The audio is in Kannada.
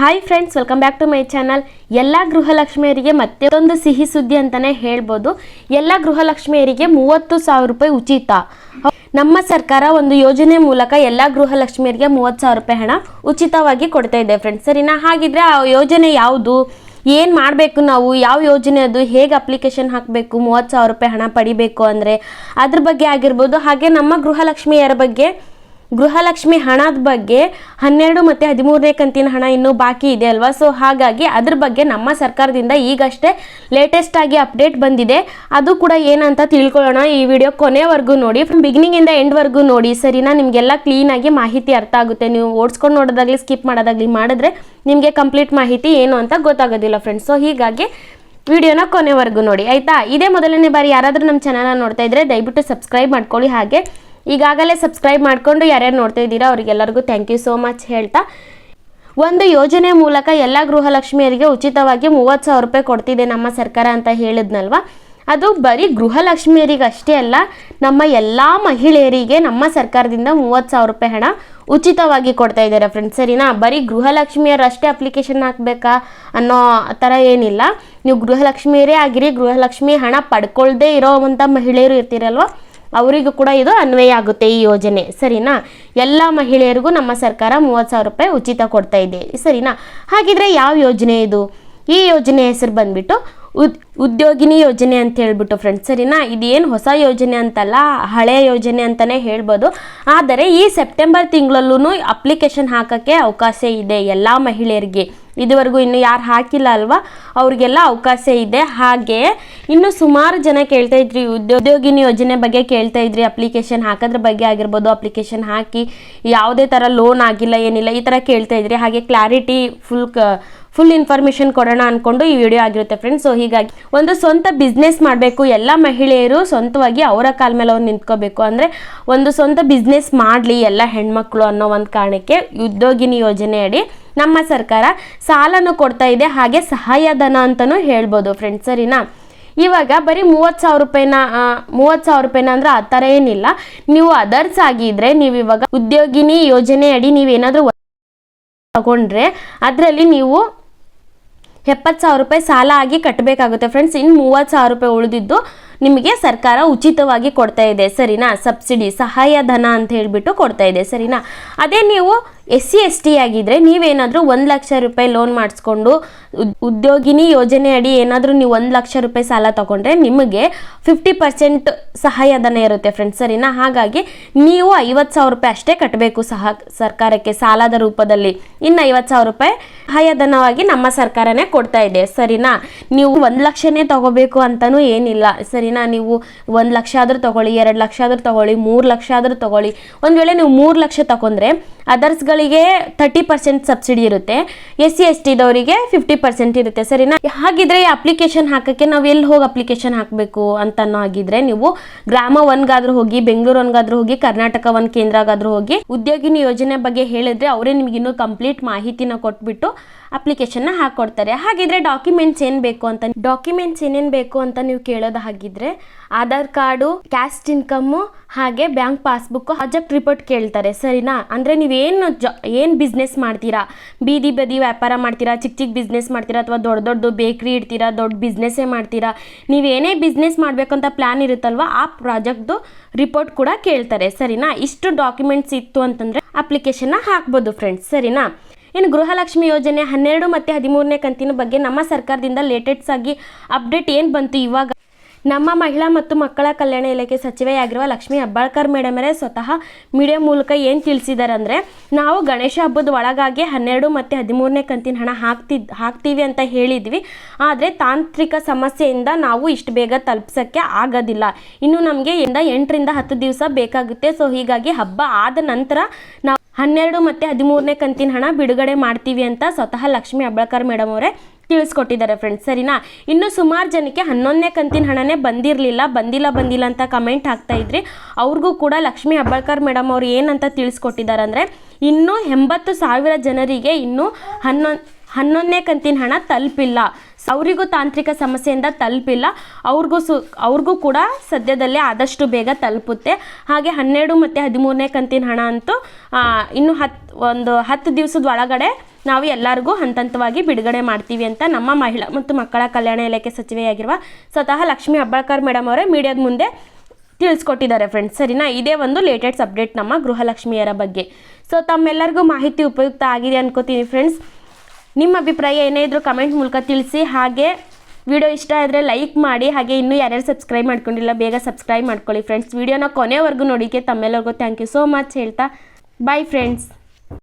Hi friends welcome back to my channel ಎಲ್ಲ ಗೃಹಲಕ್ಷ್ಮಿಯರಿಗೆ ಮತ್ತೆ ಒಂದು ಸಿಹಿ ಸುದ್ದಿ ಅಂತಾನೆ ಹೇಳ್ಬೋದು. ಎಲ್ಲ ಗೃಹಲಕ್ಷ್ಮಿಯರಿಗೆ ಮೂವತ್ತು ಸಾವಿರ ರೂಪಾಯಿ ಉಚಿತ. ನಮ್ಮ ಸರ್ಕಾರ ಒಂದು ಯೋಜನೆ ಮೂಲಕ ಎಲ್ಲ ಗೃಹಲಕ್ಷ್ಮಿಯರಿಗೆ ಮೂವತ್ತು ಸಾವಿರ ರೂಪಾಯಿ ಹಣ ಉಚಿತವಾಗಿ ಕೊಡ್ತಾ ಇದೆ ಫ್ರೆಂಡ್ಸ್ ಸರಿನಾ? ಹಾಗಿದ್ರೆ ಆ ಯೋಜನೆ ಯಾವುದು? ಏನು ಮಾಡಬೇಕು ನಾವು? ಯಾವ ಯೋಜನೆ ಅದು? ಹೇಗೆ ಅಪ್ಲಿಕೇಶನ್ ಹಾಕಬೇಕು? ಮೂವತ್ತು ಸಾವಿರ ರೂಪಾಯಿ ಹಣ ಪಡಿಬೇಕು ಅಂದರೆ? ಅದ್ರ ಬಗ್ಗೆ ಆಗಿರ್ಬೋದು. ಹಾಗೆ ನಮ್ಮ ಗೃಹಲಕ್ಷ್ಮಿಯರ ಬಗ್ಗೆ ಗೃಹಲಕ್ಷ್ಮಿ ಹಣದ ಬಗ್ಗೆ ಹನ್ನೆರಡು ಮತ್ತು ಹದಿಮೂರನೇ ಕಂತಿನ ಹಣ ಇನ್ನೂ ಬಾಕಿ ಇದೆ ಅಲ್ವಾ? ಸೊ ಹಾಗಾಗಿ ಅದ್ರ ಬಗ್ಗೆ ನಮ್ಮ ಸರ್ಕಾರದಿಂದ ಈಗಷ್ಟೇ ಲೇಟೆಸ್ಟ್ ಆಗಿ ಅಪ್ಡೇಟ್ ಬಂದಿದೆ. ಅದು ಕೂಡ ಏನಂತ ತಿಳ್ಕೊಳ್ಳೋಣ ಈ ವಿಡಿಯೋ ಕೊನೆವರೆಗೂ ನೋಡಿ. ಫ್ರಮ್ ಬಿಗಿನಿಂಗಿಂದ ಎಂಡ್ವರೆಗೂ ನೋಡಿ. ಸರಿನಾ? ನಿಮಗೆಲ್ಲ ಕ್ಲೀನಾಗಿ ಮಾಹಿತಿ ಅರ್ಥ ಆಗುತ್ತೆ. ನೀವು ಓಡಿಸ್ಕೊಂಡು ನೋಡೋದಾಗಲಿ ಸ್ಕಿಪ್ ಮಾಡೋದಾಗಲಿ ಮಾಡಿದ್ರೆ ನಿಮಗೆ ಕಂಪ್ಲೀಟ್ ಮಾಹಿತಿ ಏನು ಅಂತ ಗೊತ್ತಾಗೋದಿಲ್ಲ ಫ್ರೆಂಡ್ಸ್ ಸೊ ಹೀಗಾಗಿ ವಿಡಿಯೋನ ಕೊನೆವರೆಗೂ ನೋಡಿ. ಆಯಿತಾ? ಇದೇ ಮೊದಲನೇ ಬಾರಿ ಯಾರಾದರೂ ನಮ್ಮ ಚಾನಲ್ನ ನೋಡ್ತಾ ಇದ್ದರೆ ದಯವಿಟ್ಟು ಸಬ್ಸ್ಕ್ರೈಬ್ ಮಾಡ್ಕೊಳ್ಳಿ. ಹಾಗೆ ಈಗಾಗಲೇ ಸಬ್ಸ್ಕ್ರೈಬ್ ಮಾಡಿಕೊಂಡು ಯಾರ್ಯಾರು ನೋಡ್ತಾ ಇದ್ದೀರಾ, ಅವರಿಗೆಲ್ಲರಿಗೂ ಥ್ಯಾಂಕ್ ಯು ಸೋ ಮಚ್ ಹೇಳ್ತಾ. ಒಂದು ಯೋಜನೆ ಮೂಲಕ ಎಲ್ಲ ಗೃಹಲಕ್ಷ್ಮಿಯರಿಗೆ ಉಚಿತವಾಗಿ ಮೂವತ್ತು ಸಾವಿರ ರೂಪಾಯಿ ಕೊಡ್ತಿದೆ ನಮ್ಮ ಸರ್ಕಾರ ಅಂತ ಹೇಳಿದ್ನಲ್ವ? ಅದು ಬರೀ ಗೃಹಲಕ್ಷ್ಮಿಯರಿಗಷ್ಟೇ ಅಲ್ಲ, ನಮ್ಮ ಎಲ್ಲ ಮಹಿಳೆಯರಿಗೆ ನಮ್ಮ ಸರ್ಕಾರದಿಂದ ಮೂವತ್ತು ಸಾವಿರ ರೂಪಾಯಿ ಹಣ ಉಚಿತವಾಗಿ ಕೊಡ್ತಾ ಇದ್ದಾರೆ ಫ್ರೆಂಡ್ಸ್ ಸರಿನಾ? ಬರೀ ಗೃಹಲಕ್ಷ್ಮಿಯರು ಅಷ್ಟೇ ಅಪ್ಲಿಕೇಶನ್ ಹಾಕಬೇಕಾ ಅನ್ನೋ ಥರ ಏನಿಲ್ಲ. ನೀವು ಗೃಹಲಕ್ಷ್ಮಿಯರೇ ಆಗಿರಿ, ಗೃಹಲಕ್ಷ್ಮಿ ಹಣ ಪಡ್ಕೊಳ್ದೇ ಇರೋವಂಥ ಮಹಿಳೆಯರು ಇರ್ತೀರಲ್ವ? ಅವರಿಗೂ ಕೂಡ ಇದು ಅನ್ವಯ ಆಗುತ್ತೆ ಈ ಯೋಜನೆ. ಸರಿನಾ? ಎಲ್ಲ ಮಹಿಳೆಯರಿಗೂ ನಮ್ಮ ಸರ್ಕಾರ ಮೂವತ್ತು ಸಾವಿರ ರೂಪಾಯಿ ಉಚಿತ ಕೊಡ್ತಾ ಇದೆ. ಸರಿನಾ? ಹಾಗಿದ್ರೆ ಯಾವ ಯೋಜನೆ ಇದು? ಈ ಯೋಜನೆ ಹೆಸರು ಬಂದ್ಬಿಟ್ಟು ಉದ್, ಉದ್ಯೋಗಿನಿ ಯೋಜನೆ ಅಂತ ಹೇಳ್ಬಿಟ್ಟು ಫ್ರೆಂಡ್ಸ್ ಸರಿನಾ? ಇದೇನು ಹೊಸ ಯೋಜನೆ ಅಂತಲ್ಲ ಹಳೆಯ ಯೋಜನೆ ಅಂತಲೇ ಹೇಳ್ಬೋದು. ಆದರೆ ಈ ಸೆಪ್ಟೆಂಬರ್ ತಿಂಗಳಲ್ಲೂ ಅಪ್ಲಿಕೇಶನ್ ಹಾಕೋಕ್ಕೆ ಅವಕಾಶ ಇದೆ ಎಲ್ಲ ಮಹಿಳೆಯರಿಗೆ. ಇದುವರೆಗೂ ಇನ್ನು ಯಾರು ಹಾಕಿಲ್ಲ ಅಲ್ವಾ? ಅವ್ರಿಗೆಲ್ಲ ಅವಕಾಶ ಇದೆ. ಹಾಗೆ ಇನ್ನು ಸುಮಾರು ಜನ ಕೇಳ್ತಾ ಇದ್ರಿ, ಉದ್ಯೋ- ಉದ್ಯೋಗಿನಿ ಯೋಜನೆ ಬಗ್ಗೆ ಕೇಳ್ತಾ ಇದ್ರಿ ಅಪ್ಲಿಕೇಶನ್ ಹಾಕೋದ್ರ ಬಗ್ಗೆ ಆಗಿರ್ಬೋದು ಅಪ್ಲಿಕೇಶನ್ ಹಾಕಿ ಯಾವುದೇ ಥರ ಲೋನ್ ಆಗಿಲ್ಲ, ಏನಿಲ್ಲ, ಈ ಥರ ಕೇಳ್ತಾ ಇದ್ರಿ. ಹಾಗೆ ಕ್ಲಾರಿಟಿ ಫುಲ್ ಕ ಫುಲ್ ಇನ್ಫಾರ್ಮೇಷನ್ ಕೊಡೋಣ ಅಂದ್ಕೊಂಡು ಈ ವಿಡಿಯೋ ಆಗಿರುತ್ತೆ ಫ್ರೆಂಡ್ಸ್ ಸೊ ಹೀಗಾಗಿ ಒಂದು ಸ್ವಂತ ಬಿಸ್ನೆಸ್ ಮಾಡಬೇಕು, ಎಲ್ಲ ಮಹಿಳೆಯರು ಸ್ವಂತವಾಗಿ ಅವರ ಕಾಲ ಮೇಲೆ ಅವ್ರು ನಿಂತ್ಕೋಬೇಕು. ಅಂದರೆ ಒಂದು ಸ್ವಂತ ಬಿಸ್ನೆಸ್ ಮಾಡಲಿ ಎಲ್ಲ ಹೆಣ್ಮಕ್ಳು ಅನ್ನೋ ಒಂದು ಕಾರಣಕ್ಕೆ ಉದ್ಯೋಗಿನಿ ಯೋಜನೆ ಅಡಿ ನಮ್ಮ ಸರ್ಕಾರ ಸಾಲನೂ ಕೊಡ್ತಾ ಇದೆ, ಹಾಗೆ ಸಹಾಯಧನ ಅಂತಲೂ ಹೇಳ್ಬೋದು ಫ್ರೆಂಡ್ಸ್ ಸರಿನಾ? ಇವಾಗ ಬರೀ ಮೂವತ್ತು ಸಾವಿರ ರೂಪಾಯಿನ ಮೂವತ್ತು ಸಾವಿರ ರೂಪಾಯಿನ ಅಂದ್ರೆ ಆ ಥರ ಏನಿಲ್ಲ. ನೀವು ಅದರ್ಸ್ ಆಗಿದ್ರೆ ನೀವು ಇವಾಗ ಉದ್ಯೋಗಿನಿ ಯೋಜನೆ ಅಡಿ ನೀವೇನಾದರೂ ತಗೊಂಡ್ರೆ ಅದರಲ್ಲಿ ನೀವು ಎಪ್ಪತ್ತು ಸಾವಿರ ರೂಪಾಯಿ ಸಾಲ ಆಗಿ ಕಟ್ಟಬೇಕಾಗುತ್ತೆ ಫ್ರೆಂಡ್ಸ್ ಇನ್ನು ಮೂವತ್ತು ಸಾವಿರ ರೂಪಾಯಿ ಉಳಿದಿದ್ದು ನಿಮಗೆ ಸರ್ಕಾರ ಉಚಿತವಾಗಿ ಕೊಡ್ತಾ ಇದೆ. ಸರಿನಾ? ಸಬ್ಸಿಡಿ, ಸಹಾಯಧನ ಅಂತ ಹೇಳಿಬಿಟ್ಟು ಕೊಡ್ತಾ ಇದೆ. ಸರಿನಾ? ಅದೇ ನೀವು ಎಸ್ ಸಿ, ಎಸ್ ಟಿ ಆಗಿದ್ದರೆ ನೀವೇನಾದರೂ ಒಂದು ಲಕ್ಷ ರೂಪಾಯಿ ಲೋನ್ ಮಾಡಿಸ್ಕೊಂಡು ಉದ್- ಉದ್ಯೋಗಿನಿ ಯೋಜನೆ ಅಡಿ ಏನಾದರೂ ನೀವು ಒಂದು ಲಕ್ಷ ರೂಪಾಯಿ ಸಾಲ ತಗೊಂಡ್ರೆ ನಿಮಗೆ ಫಿಫ್ಟಿ ಪರ್ಸೆಂಟ್ ಸಹಾಯಧನ ಇರುತ್ತೆ ಫ್ರೆಂಡ್ಸ್ ಸರಿನಾ? ಹಾಗಾಗಿ ನೀವು ಐವತ್ತು ಸಾವಿರ ರೂಪಾಯಿ ಅಷ್ಟೇ ಕಟ್ಟಬೇಕು ಸಹ, ಸರ್ಕಾರಕ್ಕೆ ಸಾಲದ ರೂಪದಲ್ಲಿ. ಇನ್ನು ಐವತ್ತು ಸಾವಿರ ರೂಪಾಯಿ ಸಹಾಯಧನವಾಗಿ ನಮ್ಮ ಸರ್ಕಾರನೇ ಕೊಡ್ತಾ ಇದೆ, ಸರಿನಾ? ನೀವು ಒಂದು ಲಕ್ಷನೇ ತಗೋಬೇಕು ಅಂತಲೂ ಏನಿಲ್ಲ, ಸರಿನಾ? ನೀವು ಒಂದು ಲಕ್ಷ ಆದರೂ ತಗೊಳ್ಳಿ, ಎರಡು ಲಕ್ಷ ಆದರೂ ತಗೊಳ್ಳಿ, ಮೂರು ಲಕ್ಷ ಆದರೂ ತಗೊಳ್ಳಿ. ಒಂದು ವೇಳೆ ನೀವು ಮೂರು ಲಕ್ಷ ತಗೊಂಡ್ರೆ ಅದರ್ಸ್ಗಳಿಗೆ ತರ್ಟಿ ಪರ್ಸೆಂಟ್ ಸಬ್ಸಿಡಿ ಇರುತ್ತೆ. ಎಸ್ ಸಿ ಎಸ್ ಟಿದವರಿಗೆ ಫಿಫ್ಟಿ ಪರ್ಸೆಂಟ್ ಇರುತ್ತೆ. ಸರಿನಾ? ಹಾಗಿದ್ರೆ ಈ ಅಪ್ಲಿಕೇಶನ್ ಹಾಕಕ್ಕೆ ನಾವು ಎಲ್ಲಿ ಹೋಗಿ ಅಪ್ಲಿಕೇಶನ್ ಹಾಕಬೇಕು ಅಂತನೋ ಆಗಿದ್ರೆ ನೀವು ಗ್ರಾಮ ಒನ್ಗಾದ್ರೂ ಹೋಗಿ, ಬೆಂಗಳೂರು ಒನ್ಗಾದ್ರೂ ಹೋಗಿ, ಕರ್ನಾಟಕ ಒನ್ ಕೇಂದ್ರಗಾದ್ರೂ ಹೋಗಿ ಉದ್ಯೋಗಿನಿ ಯೋಜನೆ ಬಗ್ಗೆ ಹೇಳಿದ್ರೆ ಅವರೇ ನಿಮ್ಗೆ ಇನ್ನೂ ಕಂಪ್ಲೀಟ್ ಮಾಹಿತಿನ ಕೊಟ್ಬಿಟ್ಟು ಅಪ್ಲಿಕೇಶನ್ನ ಹಾಕೊಡ್ತಾರೆ. ಹಾಗಿದ್ರೆ ಡಾಕ್ಯುಮೆಂಟ್ಸ್ ಏನು ಬೇಕು ಅಂತ ಡಾಕ್ಯುಮೆಂಟ್ಸ್ ಏನೇನು ಬೇಕು ಅಂತ ನೀವು ಕೇಳೋದು ಹಾಗಿದ್ರೆ ಆಧಾರ್ ಕಾರ್ಡು ಕ್ಯಾಸ್ಟ್ ಇನ್ಕಮ್ಮು ಹಾಗೆ ಬ್ಯಾಂಕ್ ಪಾಸ್ಬುಕ್ ಪ್ರಾಜೆಕ್ಟ್ ರಿಪೋರ್ಟ್ ಕೇಳ್ತಾರೆ. ಸರಿನಾ? ಅಂದರೆ ನೀವೇನು ಜ, ಏನು ಬಿಸ್ನೆಸ್ ಮಾಡ್ತೀರಾ? ಬೀದಿ ಬದಿ ವ್ಯಾಪಾರ ಮಾಡ್ತೀರಾ? ಚಿಕ್ಕ ಚಿಕ್ಕ ಬಿಸ್ನೆಸ್ ಮಾಡ್ತೀರಾ? ಅಥವಾ ದೊಡ್ಡ ದೊಡ್ಡ ಬೇಕ್ರಿ ಇಡ್ತೀರಾ? ದೊಡ್ಡ ಬಿಸ್ನೆಸ್ಸೇ ಮಾಡ್ತೀರಾ? ನೀವೇನೇ ಬಿಸ್ನೆಸ್ ಮಾಡಬೇಕಂತ ಪ್ಲ್ಯಾನ್ ಇರುತ್ತಲ್ವ, ಆ ಪ್ರಾಜೆಕ್ಟ್ದು ರಿಪೋರ್ಟ್ ಕೂಡ ಕೇಳ್ತಾರೆ. ಸರಿನಾ? ಇಷ್ಟು ಡಾಕ್ಯುಮೆಂಟ್ಸ್ ಇತ್ತು ಅಂತಂದರೆ ಅಪ್ಲಿಕೇಶನ್ನ ಹಾಕ್ಬೋದು ಫ್ರೆಂಡ್ಸ್ ಸರಿನಾ? ಇನ್ನು ಗೃಹಲಕ್ಷ್ಮಿ ಯೋಜನೆ ಹನ್ನೆರಡು ಮತ್ತು ಹದಿಮೂರನೇ ಕಂತಿನ ಬಗ್ಗೆ ನಮ್ಮ ಸರ್ಕಾರದಿಂದ ಲೇಟೆಸ್ಟ್ ಆಗಿ ಅಪ್ಡೇಟ್ ಏನು ಬಂತು ಇವಾಗ? ನಮ್ಮ ಮಹಿಳಾ ಮತ್ತು ಮಕ್ಕಳ ಕಲ್ಯಾಣ ಇಲಾಖೆ ಸಚಿವೆಯಾಗಿರುವ ಲಕ್ಷ್ಮೀ ಹೆಬ್ಬಾಳ್ಕರ್ ಮೇಡಮರೇ ಸ್ವತಃ ಮೀಡಿಯಾ ಮೂಲಕ ಏನು ತಿಳಿಸಿದ್ದಾರೆ ಅಂದರೆ ನಾವು ಗಣೇಶ ಹಬ್ಬದ ಒಳಗಾಗಿ ಹನ್ನೆರಡು ಮತ್ತು ಹದಿಮೂರನೇ ಕಂತಿನ ಹಣ ಹಾಕ್ತಿದ್, ಹಾಕ್ತೀವಿ ಅಂತ ಹೇಳಿದ್ವಿ. ಆದರೆ ತಾಂತ್ರಿಕ ಸಮಸ್ಯೆಯಿಂದ ನಾವು ಇಷ್ಟು ಬೇಗ ತಲುಪ್ಸೋಕ್ಕೆ ಆಗೋದಿಲ್ಲ. ಇನ್ನು ನಮಗೆ ಇಂದ ಎಂಟರಿಂದ ಹತ್ತು ದಿವಸ ಬೇಕಾಗುತ್ತೆ. ಸೊ, ಹೀಗಾಗಿ ಹಬ್ಬ ಆದ ನಂತರ ನಾವು ಹನ್ನೆರಡು ಮತ್ತು ಹದಿಮೂರನೇ ಕಂತಿನ ಹಣ ಬಿಡುಗಡೆ ಮಾಡ್ತೀವಿ ಅಂತ ಸ್ವತಃ ಲಕ್ಷ್ಮೀ ಹೆಬ್ಬಾಳ್ಕರ್ ಮೇಡಮ್ ಅವರೇ ತಿಳಿಸ್ಕೊಟ್ಟಿದ್ದಾರೆ ಫ್ರೆಂಡ್ಸ್ ಸರಿನಾ? ಇನ್ನು ಸುಮಾರು ಜನಕ್ಕೆ ಹನ್ನೊಂದನೇ ಕಂತಿನ ಹಣನೇ ಬಂದಿರಲಿಲ್ಲ. ಬಂದಿಲ್ಲ ಬಂದಿಲ್ಲ ಅಂತ ಕಮೆಂಟ್ ಹಾಕ್ತಾ ಇದ್ರಿ. ಅವ್ರಿಗೂ ಕೂಡ ಲಕ್ಷ್ಮಿ ಹೆಬ್ಬಾಳ್ಕರ್ ಮೇಡಮ್ ಅವ್ರು ಏನಂತ ತಿಳಿಸ್ಕೊಟ್ಟಿದ್ದಾರೆ ಅಂದರೆ, ಇನ್ನೂ ಎಂಬತ್ತು ಸಾವಿರ ಜನರಿಗೆ ಇನ್ನೂ ಹನ್ನೊಂದು ಹನ್ನೊಂದನೇ ಕಂತಿನ ಹಣ ತಲುಪಿಲ್ಲ. ಅವರಿಗೂ ತಾಂತ್ರಿಕ ಸಮಸ್ಯೆಯಿಂದ ತಲುಪಿಲ್ಲ. ಅವ್ರಿಗೂ ಸು, ಅವ್ರಿಗೂ ಕೂಡ ಸದ್ಯದಲ್ಲೇ ಆದಷ್ಟು ಬೇಗ ತಲುಪುತ್ತೆ. ಹಾಗೆ ಹನ್ನೆರಡು ಮತ್ತು ಹದಿಮೂರನೇ ಕಂತಿನ ಹಣ ಅಂತೂ ಇನ್ನು ಹತ್ತು ಒಂದು ಹತ್ತು ದಿವಸದ ಒಳಗಡೆ ನಾವು ಎಲ್ಲರಿಗೂ ಹಂತ ಹಂತವಾಗಿ ಬಿಡುಗಡೆ ಮಾಡ್ತೀವಿ ಅಂತ ನಮ್ಮ ಮಹಿಳಾ ಮತ್ತು ಮಕ್ಕಳ ಕಲ್ಯಾಣ ಇಲಾಖೆ ಸಚಿವೆಯಾಗಿರುವ ಸ್ವತಃ ಲಕ್ಷ್ಮಿ ಅಬ್ಬಾಳ್ಕರ್ ಮೇಡಮ್ ಅವರೇ ಮೀಡಿಯಾದ ಮುಂದೆ ತಿಳಿಸ್ಕೊಟ್ಟಿದ್ದಾರೆ ಫ್ರೆಂಡ್ಸ್ ಸರಿನಾ? ಇದೇ ಒಂದು ಲೇಟೆಸ್ಟ್ ಅಪ್ಡೇಟ್ ನಮ್ಮ ಗೃಹಲಕ್ಷ್ಮಿಯರ ಬಗ್ಗೆ. ಸೊ ತಮ್ಮೆಲ್ಲರಿಗೂ ಮಾಹಿತಿ ಉಪಯುಕ್ತ ಆಗಿದೆ ಅನ್ಕೋತೀನಿ ಫ್ರೆಂಡ್ಸ್ ನಿಮ್ಮ ಅಭಿಪ್ರಾಯ ಏನೇ ಇದ್ರೂ ಕಮೆಂಟ್ ಮೂಲಕ ತಿಳಿಸಿ. ಹಾಗೆ ವಿಡಿಯೋ ಇಷ್ಟ ಆದರೆ ಲೈಕ್ ಮಾಡಿ, ಹಾಗೆ ಇನ್ನೂ ಯಾರ್ಯಾರು ಸಬ್ಸ್ಕ್ರೈಬ್ ಮಾಡ್ಕೊಂಡಿಲ್ಲ, ಬೇಗ ಸಬ್ಸ್ಕ್ರೈಬ್ ಮಾಡ್ಕೊಳ್ಳಿ ಫ್ರೆಂಡ್ಸ್ ವಿಡಿಯೋನ ಕೊನೆವರೆಗೂ ನೋಡಿಕೆ ತಮ್ಮೆಲ್ಲರಿಗೂ ಥ್ಯಾಂಕ್ ಯು ಸೋ ಮಚ್ ಹೇಳ್ತಾ. Bye friends